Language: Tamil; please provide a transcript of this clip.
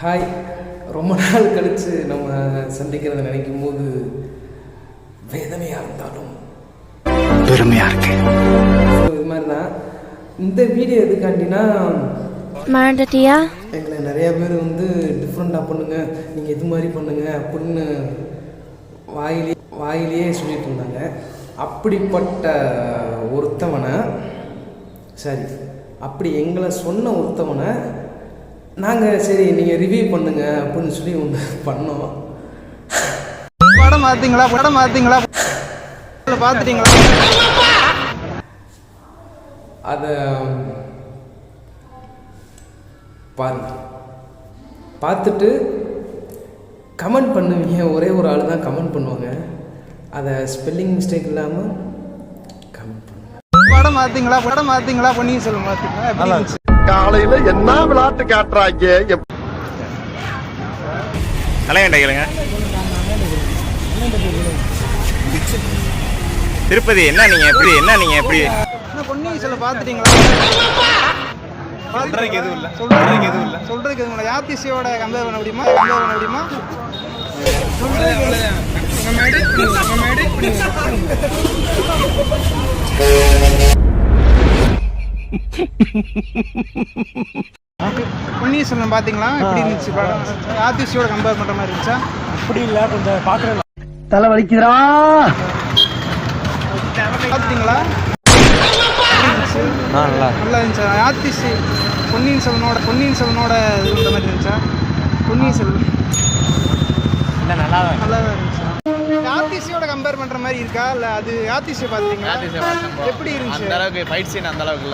ஹாய் ரொம்ப நாள் கழித்து நம்ம சந்திக்கிறத நினைக்கும் போது வேதனையாக இருந்தாலும். பெருமையா இருக்கு. இது மாதிரி தான் இந்த வீடியோ எதுக்காண்டினா மறந்துட்டியா? எங்களை நிறையா பேர் வந்து டிஃப்ரெண்ட்டாக பண்ணுங்க நீங்கள் இது மாதிரி பண்ணுங்க அப்படின்னு வாயிலே வாயிலேயே சொல்லிட்டு இருந்தாங்க. அப்படிப்பட்ட ஒருத்தவனை சரி அப்படி எங்களை சொன்ன ஒருத்தவனை நாங்கள் சரி நீங்கள் ரிவ்யூ பண்ணுங்க அப்படின்னு சொல்லி ஒன்று பண்ணோம். படம் பார்த்தீங்களா? படம் பார்த்தீங்களா? பார்த்துட்டீங்களா? அதை பாருங்க. பார்த்துட்டு கமெண்ட் பண்ணுவீங்க. ஒரே ஒரு ஆள் தான் கமெண்ட் பண்ணுவாங்க. அதை ஸ்பெல்லிங் மிஸ்டேக் இல்லாமல் கமெண்ட் பண்ணுங்க. படம் பார்த்தீங்களா? படம் பார்த்தீங்களா? பொன்னியின் செல்வன் பார்த்தீங்களா காலையில என்ன விளையாட்டு காட்டுறாங்க? தலையண்டை கேளுங்க. திருப்பதி என்ன நீங்க எப்படி என்ன நீங்க எப்படி என்ன பொன்னியின் செல்வன் பார்த்துட்டீங்களா? சொல்றதுக்கு எதுவும் இல்லை. சொல்றதுக்கு எதுவும் இல்லை. சொல்றதுக்கு எதுவும் இல்லை. யாத்திசையோட கம்பேர் பண்ண முடியுமா? கம்பேர் பண்ண முடியுமா? பொன்னியின் செல்வன் பார்த்தீங்களா? எப்படி இருந்துச்சு படம்? யாத்திசையோட கம்பேர் பண்ற மாதிரி இருந்துச்சா? தலை வலிக்குதுடா பார்த்துட்டீங்களா? நல்லா நல்லா இருந்துச்சா? யாத்திசி பொன்னியின் செல்வனோட பொன்னியின் செல்வனோட இது பண்ற மாதிரி இருந்துச்சா? பொன்னியின் செல்வன் நல்லா நல்லா இருந்துச்சா? யாத்திசியோட கம்பேர் பண்ற மாதிரி இருக்கா? இல்ல அது யாத்திசியை பார்த்துட்டீங்களா? எப்படி இருந்துச்சு? அந்த அளவுக்கு ஃபைட் சீன் அந்த அளவுக்கு